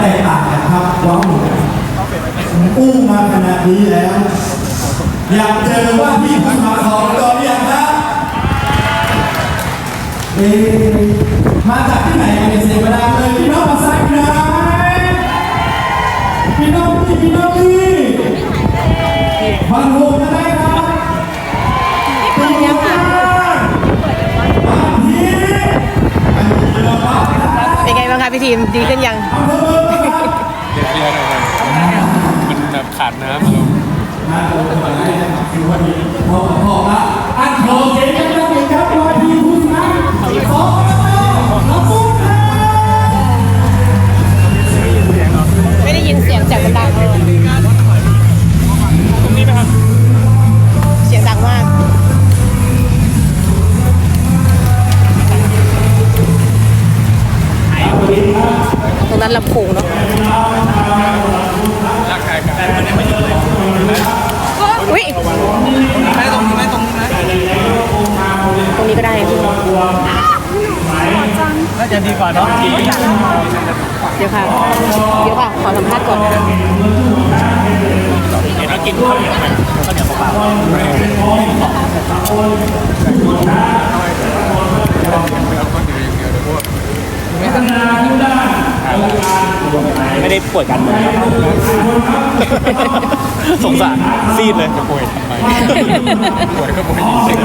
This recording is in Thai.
แตกต่างกันครับว้าวผมอู้มาขนาดนี้แล้ว อยากเจอว่าพี่ผู้สมัครของเราหรือยังครับเอ๊ะมาจากที่ไหนกันเนี่ยเสียเวลาเลยพี่น้องมาใส่ไหนพี่น้องพี่พี่น้องพี่มาโฮมกันได้ครับเปิดยังคะมาพี่อันนี้เราครับเป็นไงบ้างคะพี่ทีมดีขึ้นยัง ดน้ำครับมาโฮมกันได้นะครับคือวันนี้พอพอละอันขอเสียงกันนะครับครับว่าพี่ผู้สมัครของเราปุ้งไม่ได้ยินเสียงจากดังตรงนี้ไหมครับ เสียงดังมาก ตรงนั้นลำโพงเนาะ นี้ก็ได้พี่น่าจะดีกว่าเนาะเดี๋ยวค่ะ เดี๋ยวค่ะ ขอสัมภาษณ์ก่อนเห็นว่ากินข้าวเหนียวไหมข้าวเหนียวเปล่าไม่ได้ป่วยกันเมืองสงสารซีดเลยจะป่วยทำไมป่วยก็ป่วยจริง